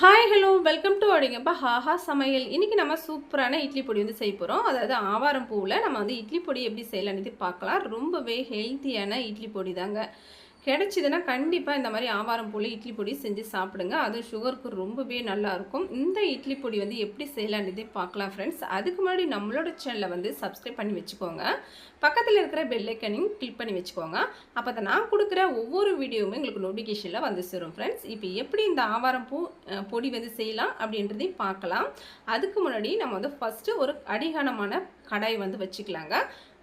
Hi hello welcome to அடிங்கப்பா ஹாஹா சமையல். இன்றைக்கி நம்ம சூப்பரான இட்லி பொடி வந்து செய்ய போகிறோம் அதாவது ஆவாரம் பூவில் நம்ம வந்து இட்லி பொடி எப்படி செய்யலான்னு பார்க்கலாம். ரொம்பவே ஹெல்த்தியான இட்லி பொடி தாங்க கிடைச்சிதுன்னா கண்டிப்பாக இந்த மாதிரி ஆவாரம் பூவில் இட்லி பொடி செஞ்சு சாப்பிடுங்க. அதுவும் சுகருக்கு ரொம்பவே நல்லாயிருக்கும் இந்த இட்லி பொடி வந்து எப்படி செய்யலான்றதே பார்க்கலாம் ஃப்ரெண்ட்ஸ் அதுக்கு முன்னாடி நம்மளோட சேனலை வந்து சப்ஸ்கிரைப் பண்ணி வச்சுக்கோங்க. பக்கத்தில் இருக்கிற பெல்லைக்கனையும் கிளிக் பண்ணி வச்சுக்கோங்க. அப்போ தான் நான் கொடுக்குற ஒவ்வொரு வீடியோவுமே உங்களுக்கு நோட்டிஃபிகேஷனில் வந்து சேரும் ஃப்ரெண்ட்ஸ் இப்போ எப்படி இந்த ஆவாரம் பூ பொடி வந்து செய்யலாம் அப்படின்றதையும் பார்க்கலாம். அதுக்கு முன்னாடி நம்ம வந்து ஃபஸ்ட்டு ஒரு அடிகானமான கடாய் வந்து வச்சுக்கலாங்க.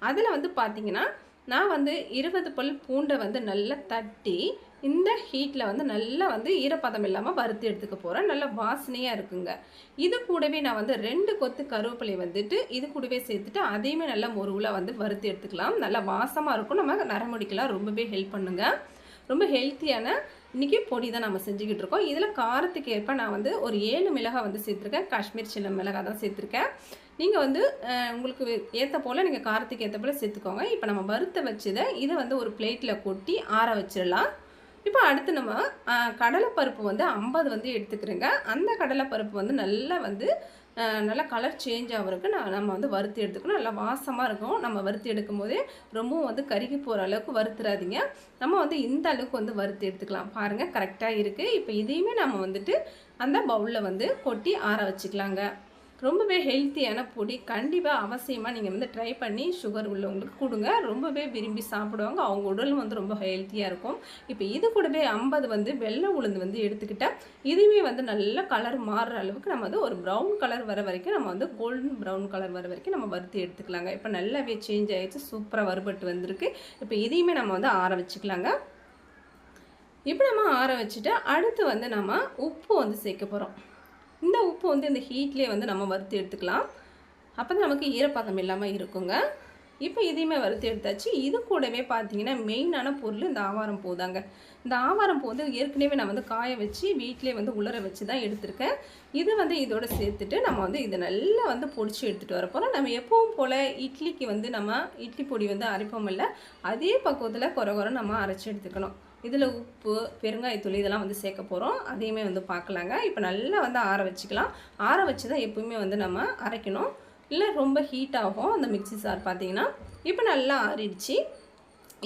அதில் வந்து பார்த்தீங்கன்னா நான் வந்து இருபது பல் பூண்டை வந்து நல்லா தட்டி இந்த ஹீட்டில் வந்து நல்லா வந்து ஈரப்பதம் இல்லாமல் வறுத்து எடுத்துக்க போகிறேன் நல்லா வாசனையாக இருக்குங்க. இது கூடவே நான் வந்து ரெண்டு கொத்து கருவேப்பிலை வந்துட்டு இது கூடவே சேர்த்துட்டு அதையுமே நல்லா முருவில் வந்து வறுத்து எடுத்துக்கலாம். நல்லா வாசமாக இருக்கும். நம்ம நரமுடிக்கெலாம் ரொம்பவே ஹெல்ப் பண்ணுங்க. ரொம்ப ஹெல்த்தியான இன்றைக்கி பொடி தான் நம்ம செஞ்சுக்கிட்டு இருக்கோம். இதில் காரத்துக்கு ஏற்ப நான் வந்து ஒரு ஏழு மிளகாய் வந்து சேர்த்துருக்கேன். காஷ்மீர் சின்ன மிளகாய் தான் சேர்த்துருக்கேன். நீங்கள் வந்து உங்களுக்கு ஏற்ற போல் நீங்கள் காரத்துக்கு ஏற்ற போல் சேர்த்துக்கோங்க. இப்போ நம்ம வறுத்த வச்சதை இதை வந்து ஒரு பிளேட்டில் கொட்டி ஆற வச்சிடலாம். இப்போ அடுத்து நம்ம கடலைப்பருப்பு வந்து ஐம்பது வந்து எடுத்துக்கிறேங்க. அந்த கடலைப்பருப்பு வந்து நல்லா வந்து நல்லா கலர் சேஞ்ச் ஆகிறதுக்கு நான் நம்ம வந்து வறுத்து எடுத்துக்கணும். நல்லா வாசமாக இருக்கும். நம்ம வறுத்து எடுக்கும் போதே ரொம்பவும் வந்து கருகி போகிற அளவுக்கு வறுத்துறாதீங்க. நம்ம வந்து இந்த அளவுக்கு வந்து வறுத்து எடுத்துக்கலாம். பாருங்கள் கரெக்டாக இருக்குது இப்போ இதையுமே நம்ம வந்துட்டு அந்த பவுலில் வந்து கொட்டி ஆற வச்சுக்கலாங்க. ரொம்பவே ஹெல்த்தியான பொடி. கண்டிப்பாக அவசியமாக நீங்கள் வந்து ட்ரை பண்ணி சுகர் உள்ளவங்களுக்கு கொடுங்க. ரொம்பவே விரும்பி சாப்பிடுவாங்க. அவங்க உடலும் வந்து ரொம்ப ஹெல்த்தியாக இருக்கும். இப்போ இது கூடவே ஐம்பது வந்து வெள்ளை உளுந்து வந்து எடுத்துக்கிட்டால் இதுவுமே வந்து நல்ல கலர் மாறுற அளவுக்கு நம்ம வந்து ஒரு ப்ரௌன் கலர் வர வரைக்கும் நம்ம வந்து கோல்டன் ப்ரௌன் கலர் வர வரைக்கும் நம்ம வறுத்து எடுத்துக்கலாங்க. இப்போ நல்லாவே சேஞ்ச் ஆகிடுச்சு சூப்பராக வறுபட்டு வந்திருக்கு. இப்போ இதையுமே நம்ம வந்து ஆற வச்சுக்கலாங்க. இப்போ நம்ம ஆற வச்சுட்டு அடுத்து வந்து நம்ம உப்பு வந்து சேர்க்க போகிறோம் இந்த உப்பு வந்து இந்த ஹீட்லேயே வந்து நம்ம வறுத்து எடுத்துக்கலாம். அப்போ தான் நமக்கு ஈரப்பதம் இல்லாமல் இருக்குங்க. இப்போ இதையுமே வறுத்து எடுத்தாச்சு. இது கூடவே பார்த்தீங்கன்னா மெயினான பொருள் இந்த ஆவாரம் பூ தாங்க இந்த ஆவாரம் பூ வந்து ஏற்கனவே நான் வந்து காய வச்சு வீட்டிலே வந்து உலர வச்சு தான் எடுத்திருக்கேன். இது வந்து இதோட சேர்த்துட்டு நம்ம வந்து இதை நல்லா வந்து பொடிச்சு எடுத்துகிட்டு வர போகிறோம் நம்ம எப்பவும் போல் இட்லிக்கு வந்து நம்ம இட்லி பொடி வந்து அரைப்போம் இல்லை அதே பக்குவத்தில் குறை குறை நம்ம அரைச்சி எடுத்துக்கணும். இதில் உப்பு பெருங்காயத்தூள் இதெல்லாம் வந்து சேர்க்க போகிறோம் அதையுமே வந்து பார்க்கலாங்க. இப்போ நல்லா வந்து ஆற வச்சுக்கலாம். ஆற வச்சு தான் எப்பவுமே வந்து நம்ம அரைக்கணும். இல்லை ரொம்ப ஹீட் ஆகும். அந்த மிக்ஸி சார் பார்த்தீங்கன்னா இப்போ நல்லா ஆறிடுச்சு.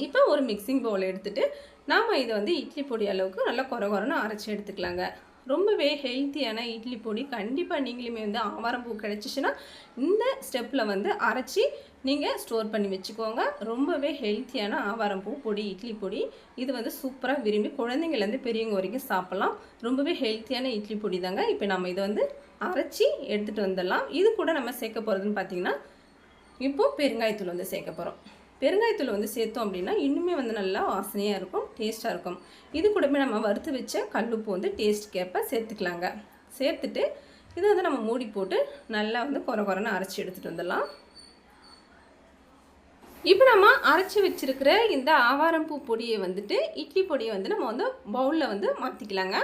இப்போ ஒரு மிக்சிங் பவுல் எடுத்துகிட்டு நாம் இதை வந்து இட்லி பொடி அளவுக்கு நல்லா குறை குறைன்னு அரைச்சி எடுத்துக்கலாங்க. ரொம்பவே ஹெல்த்தியான இட்லி பொடி கண்டிப்பாக நீங்களுமே வந்து ஆவாரம் பூ கிடச்சிச்சின்னா இந்த ஸ்டெப்பில் வந்து அரைச்சி நீங்கள் ஸ்டோர் பண்ணி வச்சுக்கோங்க. ரொம்பவே ஹெல்த்தியான ஆவாரம் பூ பொடி இட்லி பொடி. இது வந்து சூப்பராக விரும்பி குழந்தைங்கள்லேருந்து பெரியவங்க வரைக்கும் சாப்பிட்லாம். ரொம்பவே ஹெல்த்தியான இட்லி பொடி தாங்க. இப்போ நம்ம இதை வந்து அரைச்சி எடுத்துகிட்டு வந்துடலாம். இது கூட நம்ம சேர்க்க போகிறதுன்னு பார்த்தீங்கன்னா இப்போது பெருங்காயத்தூள் வந்து சேர்க்க போகிறோம் பெருங்காயத்தூள் வந்து சேர்த்தோம் அப்படின்னா இன்னுமே வந்து நல்லா வாசனையாக இருக்கும் டேஸ்ட்டாக இருக்கும். இது கூடவே நம்ம வறுத்து வச்ச கல்லுப்பு வந்து டேஸ்ட்டுக்கேற்ப சேர்த்துக்கலாங்க. சேர்த்துட்டு இதை வந்து நம்ம மூடி போட்டு நல்லா வந்து குறை குறைன்னு அரைச்சி எடுத்துகிட்டு வந்துடலாம். இப்போ நம்ம அரைச்சி வச்சுருக்கிற இந்த ஆவாரம்பூ பொடியை வந்துட்டு இட்லி பொடியை வந்து நம்ம வந்து பவுலில் வந்து மாற்றிக்கலாங்க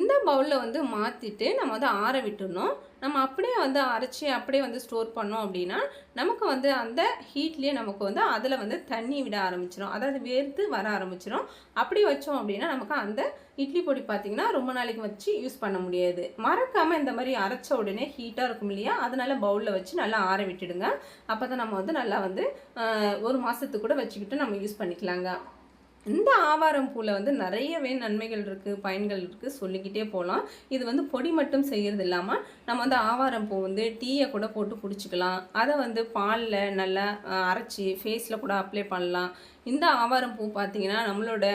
இந்த பவுலில் வந்து மாற்றிட்டு நம்ம வந்து ஆற விட்டுடணும். நம்ம அப்படியே வந்து அரைச்சி அப்படியே வந்து ஸ்டோர் பண்ணோம் அப்படின்னா நமக்கு வந்து அந்த ஹீட்லேயே நமக்கு வந்து அதில் வந்து தண்ணி விட ஆரம்பிச்சிடும் அதாவது வேர்த்து வர ஆரம்பிச்சிடும் அப்படி வச்சோம் அப்படின்னா நமக்கு அந்த இட்லி பொடி பார்த்திங்கன்னா ரொம்ப நாளைக்கு வச்சு யூஸ் பண்ண முடியாது. மறக்காமல் இந்த மாதிரி அரைச்ச உடனே ஹீட்டாக இருக்கும் இல்லையா? அதனால் பவுலில் வச்சு நல்லா ஆற விட்டுடுங்க. அப்போ தான் நம்ம வந்து நல்லா வந்து ஒரு மாதத்துக்கு கூட வச்சுக்கிட்டு நம்ம யூஸ் பண்ணிக்கலாங்க. இந்த ஆவாரம் பூவில் வந்து நிறையவே நன்மைகள் இருக்குது பயன்கள் இருக்குது சொல்லிக்கிட்டே போகலாம் இது வந்து பொடி மட்டும் செய்கிறது இல்லாமல் நம்ம வந்து ஆவாரம் பூ வந்து டீயை கூட போட்டு குடிச்சிக்கலாம். அதை வந்து பாலில் நல்லா அரைச்சி ஃபேஸில் கூட அப்ளை பண்ணலாம். இந்த ஆவாரம் பூ பார்த்திங்கன்னா நம்மளோட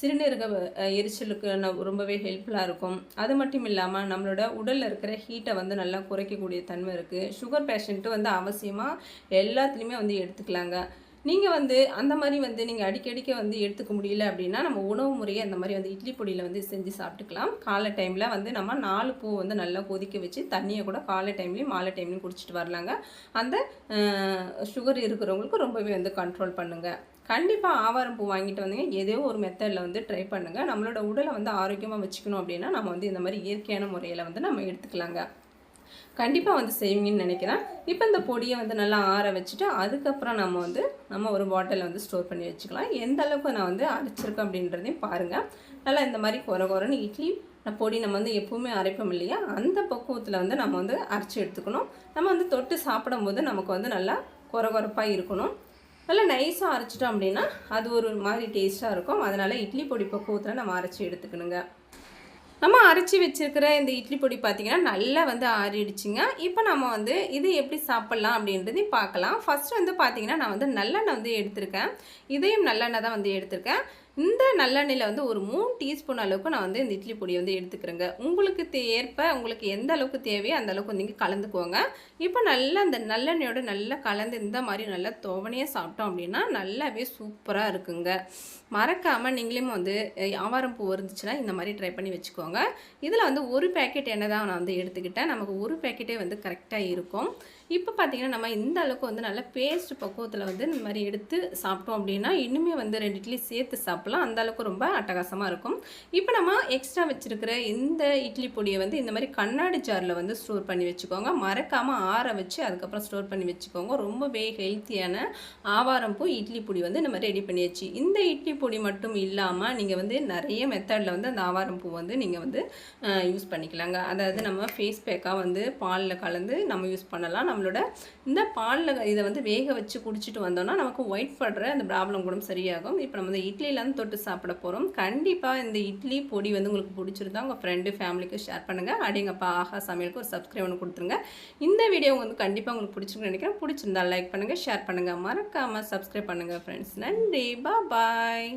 சிறுநீரக எரிச்சலுக்கு ரொம்பவே ஹெல்ப்ஃபுல்லாக இருக்கும். அது மட்டும் இல்லாமல் நம்மளோட உடலில் இருக்கிற ஹீட்டை வந்து நல்லா குறைக்கக்கூடிய தன்மை இருக்குது சுகர் பேஷண்ட்டு வந்து அவசியமாக எல்லாத்துலேயுமே வந்து எடுத்துக்கலாங்க. நீங்கள் வந்து அந்த மாதிரி வந்து நீங்கள் அடிக்கடிக்க வந்து எடுத்துக்க முடியல அப்படின்னா நம்ம உணவு முறையை அந்த மாதிரி வந்து இட்லி பொடியில் வந்து செஞ்சு சாப்பிட்டுக்கலாம். காலை டைமில் வந்து நம்ம நாலு பூ வந்து நல்லா கொதிக்க வச்சு தண்ணியை கூட காலை டைம்லேயும் மாலை டைம்லையும் குடிச்சிட்டு வரலாங்க. அந்த சுகர் இருக்கிறவங்களுக்கு ரொம்பவே வந்து கண்ட்ரோல் பண்ணுங்கள் கண்டிப்பாக ஆவாரம் பூ வாங்கிட்டு வந்தீங்க. ஏதோ ஒரு மெத்தடில் வந்து ட்ரை பண்ணுங்கள் நம்மளோட உடலை வந்து ஆரோக்கியமாக வச்சுக்கணும் அப்படின்னா நம்ம வந்து இந்த மாதிரி இயற்கையான முறையில் வந்து நம்ம எடுத்துக்கலாங்க. கண்டிப்பாக வந்து செய்வீங்கன்னு நினைக்கிறேன். இப்போ இந்த பொடியை வந்து நல்லா ஆற வச்சுட்டு அதுக்கப்புறம் நம்ம வந்து நம்ம ஒரு பாட்டிலில் வந்து ஸ்டோர் பண்ணி வச்சுக்கலாம். எந்த அளவுக்கு நான் வந்து அரைச்சிருக்கேன் அப்படின்றதையும் பாருங்கள் நல்லா இந்த மாதிரி குறை குறைன்னு இட்லி நான் பொடி நம்ம வந்து எப்போவுமே அரைப்போம் இல்லையா? அந்த பக்குவத்தில் வந்து நம்ம வந்து அரைச்சி எடுத்துக்கணும். நம்ம வந்து தொட்டு சாப்பிடும்போது நமக்கு வந்து நல்லா கொரகொரப்பாக இருக்கணும். நல்லா நைஸாக அரைச்சிட்டோம் அப்படின்னா அது ஒரு மாதிரி டேஸ்ட்டாக இருக்கும். அதனால் இட்லி பொடி பக்குவத்தில் நம்ம அரைச்சி எடுத்துக்கணுங்க. நம்ம அரைச்சி வச்சுருக்கிற இந்த இட்லி பொடி பார்த்திங்கன்னா நல்லா வந்து ஆறிடுச்சுங்க. இப்போ நம்ம வந்து இது எப்படி சாப்பிட்லாம் அப்படின்றது பார்க்கலாம். ஃபஸ்ட்டு வந்து பார்த்திங்கன்னா நான் வந்து நல்லெண்ணெய் வந்து எடுத்திருக்கேன். இதையும் நல்லெண்ணெய் தான் வந்து எடுத்திருக்கேன். இந்த நல்லெண்ணெயில் வந்து ஒரு மூணு டீஸ்பூன் அளவுக்கு நான் வந்து இந்த இட்லி பொடியை வந்து எடுத்துக்கிறேங்க. உங்களுக்கு ஏற்ப உங்களுக்கு எந்த அளவுக்கு தேவையோ அந்த அளவுக்கு நீங்கள் கலந்துக்குவோங்க இப்போ நல்லா அந்த நல்லெண்ணெயோட நல்லா கலந்து இந்த மாதிரி நல்லா துவனையாக சாப்பிட்டோம் அப்படின்னா நல்லாவே சூப்பராக இருக்குங்க. மறக்காமல் நீங்களும் வந்து ஆவாரம் பூ இருந்துச்சுன்னா இந்த மாதிரி ட்ரை பண்ணி வச்சுக்கோங்க. இதில் வந்து ஒரு பேக்கெட் எண்ணெய் தான் நான் வந்து எடுத்துக்கிட்டேன். நமக்கு ஒரு பேக்கெட்டே வந்து கரெக்டாக இருக்கும். இப்போ பார்த்தீங்கன்னா நம்ம இந்த அளவுக்கு வந்து நல்ல பேஸ்ட் பக்குவத்தில் வந்து இந்த மாதிரி எடுத்து சாப்பிட்டோம் அப்படின்னா இன்னுமே வந்து ரெண்டு இட்லி சேர்த்து சாப்பிட்லாம். அந்த அளவுக்கு ரொம்ப அட்டகாசமாக இருக்கும். இப்போ நம்ம எக்ஸ்ட்ரா வச்சுருக்கிற இந்த இட்லி பொடியை வந்து இந்த மாதிரி கண்ணாடி ஜாரில் வந்து ஸ்டோர் பண்ணி வச்சுக்கோங்க. மறக்காமல் ஆற வச்சு அதுக்கப்புறம் ஸ்டோர் பண்ணி வச்சுக்கோங்க. ரொம்பவே ஹெல்த்தியான ஆவாரம் பூ இட்லி பொடி வந்து நம்ம ரெடி பண்ணியாச்சு. இந்த இட்லி பொடி மட்டும் இல்லாமல் நீங்கள் வந்து நிறைய மெத்தடில் வந்து அந்த ஆவாரம் பூ வந்து நீங்கள் வந்து யூஸ் பண்ணிக்கலாங்க. அதாவது நம்ம ஃபேஸ் பேக்காக வந்து பாலில் கலந்து நம்ம யூஸ் பண்ணலாம். நம்ம நம்மளோட இந்த பாலில் இதை வந்து வேக வச்சு குடிச்சிட்டு வந்தோம்னா நமக்கு ஒயிட் படுற அந்த ப்ராப்ளம் கூட சரியாகும். இப்போ நம்ம இந்த இட்லியிலேருந்து தொட்டு சாப்பிட போகிறோம் கண்டிப்பாக இந்த இட்லி பொடி வந்து உங்களுக்கு பிடிச்சிருந்தா உங்கள் ஃப்ரெண்டு ஃபேமிலிக்கு ஷேர் பண்ணுங்கள் அடிங்கப்பா ஆஹா சமையலுக்கு ஒரு சப்ஸ்கிரைப் ஒன்று கொடுத்துருங்க. இந்த வீடியோ வந்து கண்டிப்பாக உங்களுக்கு பிடிச்சிருக்குன்னு நினைக்கிறேன். பிடிச்சிருந்தா லைக் பண்ணுங்கள் ஷேர் பண்ணுங்கள் மறக்காமல் சப்ஸ்கிரைப் பண்ணுங்கள் ஃப்ரெண்ட்ஸ் நன்றி. பா பாய்